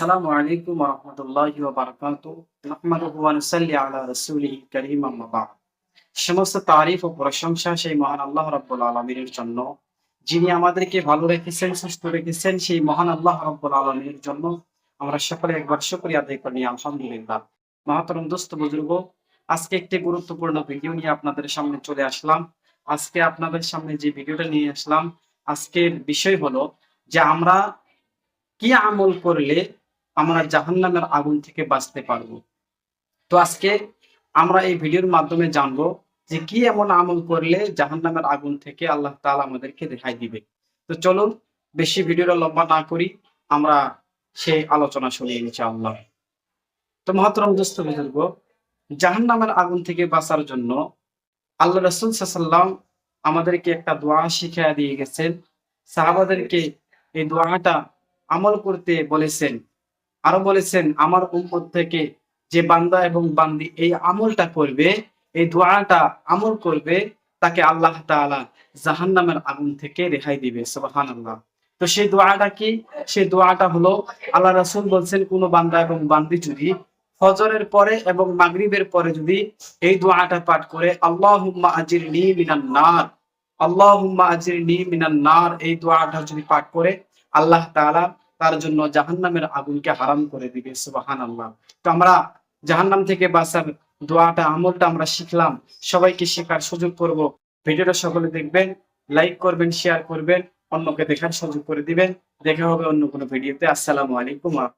ওয়া রাহমাতুল্লাহি ওয়া বারাকাতুহু। নাহমাদুহু ওয়া নুসাল্লি আলা রাসূলিহি কারীম, আম্মা বা'দ। সমস্ত তারিফ ও প্রশংসা সেই মহান আল্লাহ রাব্বুল জন্য। যিনি আমাদেরকে ভালো রেখেছেন, সুস্থ রেখেছেন, সেই মহান আল্লাহ রাব্বুল জন্য। আমরা সকলে একবার শুকরিয়া আদায় করি, আলহামদুলিল্লাহ। মহাতরম দোস্ত, বুজুর্গ, আজকে একটি গুরুত্বপূর্ণ ভিডিও নিয়ে আপনাদের সামনে চলে আসলাম। আজকে আপনাদের সামনে যে ভিডিওটা নিয়ে আসলাম, আজকের বিষয় হলো যে আমরা কি আমল করলে আমরা জাহান্নামের আগুন থেকে বাঁচতে পারব। তো আজকে আমরা এই ভিডিওর মাধ্যমে জানব যে কি এমন আমল করলে জাহান্নামের আগুন থেকে আল্লাহ তাআলা আমাদেরকে রেহাই দিবে। তো চলুন, বেশি ভিডিওটা লম্বা না করি, আমরা সেই আলোচনা শুনি ইনশাআল্লাহ। তো মহাতরম দোস্ত বুজুর্গ, জাহান্নামের আগুন থেকে বাঁচার জন্য আল্লাহ রসুল সাল্লাম আমাদেরকে একটা দোয়া শিখিয়ে দিয়ে গেছেন। সাহাবাদেরকে এই দোয়াটা আমল করতে বলেছেন। আরও বলেছেন, আমার উম্মত থেকে যে বান্দা এবং বান্দি এই আমলটা করবে, এই দোয়াটা আমল করবে, তাকে আল্লাহ তাআলা জাহান্নামের আগুন থেকে রেহাই দিবে। সুবহানাল্লাহ। তো সেই দোয়াটা কি? সেই দোয়াটা হলো, আল্লাহ রাসূল বলছেন, কোন বান্দা এবং বান্দি যদি ফজরের পরে এবং মাগরিবের পরে যদি এই দোয়াটা পাঠ করে, আল্লাহুম্মা আজিরনি মিনান নার আল্লাহ আজির আজিরনি মিনান নার, এই দোয়াটা যদি পাঠ করে, আল্লাহ তাআলা তার জন্য জাহান্নামের আগুনকে হারাম করে দিবে সুবাহান আল্লাহ তো আমরা জাহান্নাম থেকে বাঁচার দোয়াটা, আমলটা আমরা শিখলাম। সবাইকে শেখার সুযোগ করব। ভিডিওটা সকলে দেখবেন, লাইক করবেন, শেয়ার করবেন, অন্যকে দেখার সুযোগ করে দিবেন। দেখা হবে অন্য কোনো ভিডিওতে। আসসালামু আলাইকুম